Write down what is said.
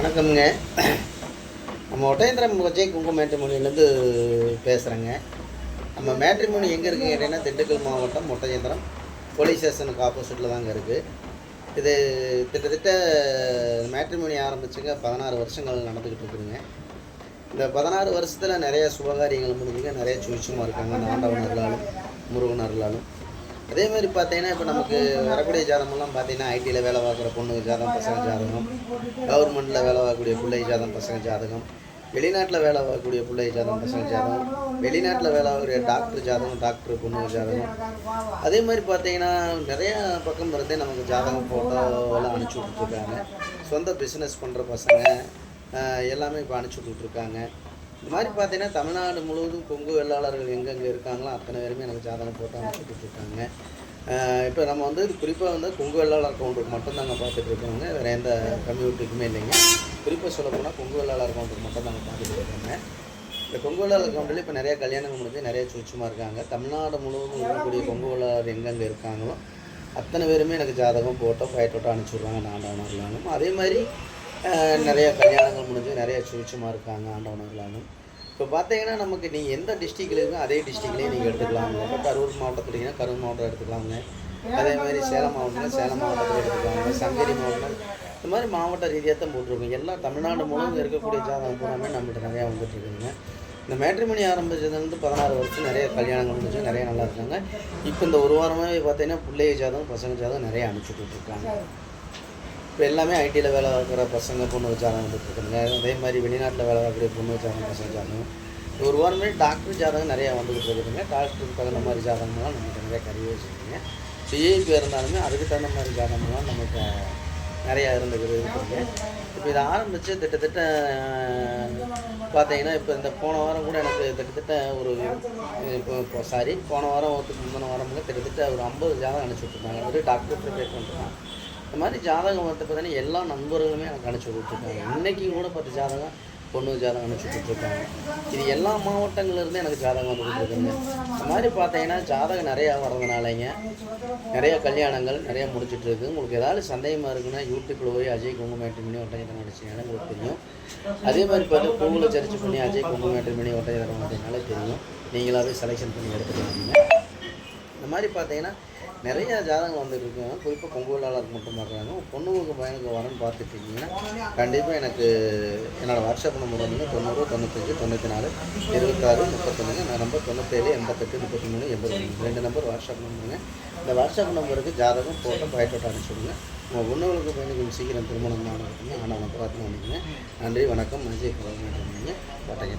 வணக்கம்ங்க. நம்ம ஒட்டயந்திரம் விஜய் குங்கும மேட்ரிமோனியிலேருந்து பேசுகிறேங்க நம்ம மேட்ரிமோனி எங்கே இருக்குங்க கேட்டிங்கன்னா திண்டுக்கல் மாவட்டம் ஒட்டயந்திரம் போலீஸ் ஸ்டேஷனுக்கு ஆப்போசிட்டில் தாங்க இருக்குது இது கிட்டத்தட்ட மேட்ரிமோனி ஆரம்பிச்சுங்க பதினாறு வருஷங்கள் நடந்துக்கிட்டு இருக்குதுங்க. இந்த பதினாறு வருஷத்தில் நிறைய சுபகாரியங்கள் முடிஞ்சுங்க. நிறைய சுவிச்சமாக இருக்காங்க. அந்த முருகனர்களாலும் அதே மாதிரி பார்த்தீங்கன்னா இப்போ நமக்கு வரக்கூடிய ஜாதகமெல்லாம் பார்த்தீங்கன்னா ஐடியில் வேலை பார்க்குற பொண்ணு ஜாதகம் பசங்க ஜாதகம் கவர்மெண்ட்டில் வேலை பார்க்கக்கூடிய பிள்ளை ஜாதகம் பசங்க ஜாதகம் வெளிநாட்டில் வேலை பார்க்கக்கூடிய பிள்ளை ஜாதகம் பசங்க ஜாதகம் வெளிநாட்டில் வேலை ஆகக்கூடிய டாக்டர் ஜாதகம் டாக்டர் பொண்ணு ஜாதகம். அதே மாதிரி பார்த்தீங்கன்னா நிறையா பக்கம் இருந்தே நமக்கு ஜாதகம் ஃபோட்டோலாம் அனுப்பிச்சி விட்டுருக்காங்க சொந்த பிஸ்னஸ் பண்ணுற பசங்க எல்லாமே இப்போ அனுப்பிச்சி விட்டுருக்காங்க இந்த மாதிரி பார்த்தீங்கன்னா தமிழ்நாடு முழுவதும் கொங்கு வெள்ளாளர்கள் எங்கெங்கே இருக்காங்களோ அத்தனை பேருமே எனக்கு ஜாதகம் போட்டு அனுப்பிச்சி இருக்காங்க இப்போ நம்ம வந்து குறிப்பாக வந்து கொங்கு வெள்ளாளர் கவுண்டருக்கு மட்டும்தாங்க பார்த்துட்டு இருக்கோங்க. வேறு எந்த கம்யூனிட்டிக்குமே இல்லைங்க. குறிப்பாக சொல்லப்போனால் கொங்கு வெள்ளாளர் கவுண்டருக்கு மட்டும் தாங்க பார்த்துட்டு இருக்காங்க. இந்த கொங்கு வெள்ளாளர் கவுண்டரில் இப்போ நிறையா கல்யாணங்கள் முடிஞ்சு நிறைய சுச்சமாக இருக்காங்க. தமிழ்நாடு முழுவதும் இருக்கக்கூடிய கொங்கு வெள்ளாளர் எங்கெங்கே இருக்காங்களோ அத்தனை பேருமே எனக்கு ஜாதகம் போட்டோ ஃபைட்டோட்டோ அனுப்பிச்சி விட்றாங்க. நான். அதே மாதிரி நிறைய கல்யாணங்கள் முடிஞ்சு நிறைய சுவிச்சமாக இருக்காங்க ஆண்டவனர்களாலும் இப்போ பார்த்தீங்கன்னா நமக்கு நீங்கள் எந்த டிஸ்ட்ரிக்டில் இருக்கோ அதே டிஸ்ட்ரிக்ட்லேயே நீங்கள் எடுத்துக்கலாங்க இப்போ கரூர் மாவட்டத்துலீங்கன்னா கரூர் மாவட்டம் எடுத்துக்கலாங்க அதே மாதிரி சேலம் மாவட்டத்தில் சேலம் மாவட்டத்தில் எடுத்துக்கலாங்க சங்ககிரி மாவட்டம் இந்த மாதிரி மாவட்ட ரீதியாக தான் போட்டிருக்கோம். எல்லா தமிழ்நாடு முழுவதும் இருக்கக்கூடிய ஜாதகம் பூராமே நம்மகிட்ட நிறையா வந்துட்டுருக்குங்க இந்த மேட்ரிமணி ஆரம்பிச்சதுலேருந்து பதினாறு வருஷம் நிறைய கல்யாணங்கள் முடிஞ்சு நிறைய நல்லா இருக்காங்க. இப்போ இந்த ஒரு வாரமாகவே பார்த்தீங்கன்னா பிள்ளைய ஜாதகம் பசங்க ஜாதகம் நிறைய அனுப்பிச்சுட்டு இருக்காங்க. இப்போ எல்லாமே ஐடியில் வேலை பார்க்குற பசங்க பொண்ணு ஜாதகம் வந்துட்டுருக்குங்க அதே மாதிரி வெளிநாட்டில் வேலை பார்க்கக்கூடிய பொண்ணு வச்சாங்க பசங்க ஜாதகம் ஒரு வாரமே டாக்டர் ஜாதகம் நிறையா வந்துக்கிட்டு இருக்குதுங்க டாக்டருக்கு தகுந்த மாதிரி ஜாதகம்லாம் நமக்கு நிறைய கறி வச்சுருக்குங்க சிஏபி இருந்தாலுமே அதுக்கு தகுந்த மாதிரி ஜாதகம்லாம் நமக்கு நிறையா இருந்துக்கிட்டு இருக்குங்க இப்போ இதை ஆரம்பித்து திட்டத்தட்ட பார்த்தீங்கன்னா இப்போ இந்த போன வாரம் கூட எனக்கு கிட்டத்தட்ட ஒரு இப்போ இப்போ சாரி போன வாரம் ஒருத்துக்கு முந்தின வாரம் கூட கிட்டத்தட்ட ஒரு ஐம்பது ஜாதகம் அனுப்பிச்சி விட்ருந்தாங்க ஒரு டாக்டர் ப்ரிப்பேர் பண்ணுறாங்க இந்த மாதிரி ஜாதகம் வந்து பார்த்தீங்கன்னா எல்லா நண்பர்களுமே எனக்கு அனுப்பிச்சி விட்ருக்காங்க இன்றைக்கும் கூட பத்து ஜாதகம் பொண்ணு ஜாதகம் அனுப்பிச்சி கொடுத்துருக்காங்க. இது எல்லா மாவட்டங்கள்லேருந்து எனக்கு ஜாதகம் வந்து கொடுத்துருக்குங்க. இந்த மாதிரி பார்த்தீங்கன்னா ஜாதகம் நிறையா வர்றதுனாலங்க நிறைய கல்யாணங்கள் நிறையா முடிச்சிட்டு இருக்கு. உங்களுக்கு ஏதாவது சந்தேகமாக இருக்குன்னா யூடியூப்பில் போய் அஜய் குங்குமேட்டு மணி ஒட்டஞ்சரம் அடிச்சிங்கன்னா உங்களுக்கு தெரியும். அதே மாதிரி பார்த்து கூகுளில் சர்ச் பண்ணி அஜய் குங்குமேட்டு மணி ஒட்டஞ்சரம் அப்படின்னாலே தெரியும். நீங்களாகவே செலெக்ஷன் பண்ணி எடுத்துக்கலாங்க இந்த மாதிரி பார்த்தீங்கன்னா நிறைய ஜாதகங்கள் வந்துட்டு இருக்குங்க குறிப்பாக பொங்கலாளருக்கு மட்டும் பார்க்குறாங்க. பொண்ணுங்களுக்கு பையனுக்கு வரேன்னு பார்த்துட்டு இருக்கீங்கன்னா கண்டிப்பாக எனக்கு என்னோடய வாட்ஸ்அப் நம்பர் வந்து தொண்ணூறு தொண்ணூத்தஞ்சு தொண்ணூற்றி நாலு இருபத்தாறு முப்பத்தொன்னுங்க. நான் நம்பர் தொண்ணூத்தேழு எண்பத்தெட்டு முப்பத்தி மூணு எண்பது மூணு ரெண்டு நம்பர் வாட்ஸ்அப் நம்பருங்க இந்த வாட்ஸ்அப் நம்பருக்கு ஜாதகம் போட்டோ பயட்டோட்டோ அனுப்பிச்சுடுங்க உங்கள் பொண்ணுங்களுக்கு பையனுக்கு சீக்கிரம் திருமணம் ஆனதுக்குங்க ஆனால் பிரார்த்தனை பண்ணிக்கங்க நன்றி வணக்கம் மஞ்சள் குழந்தை கோட்டையை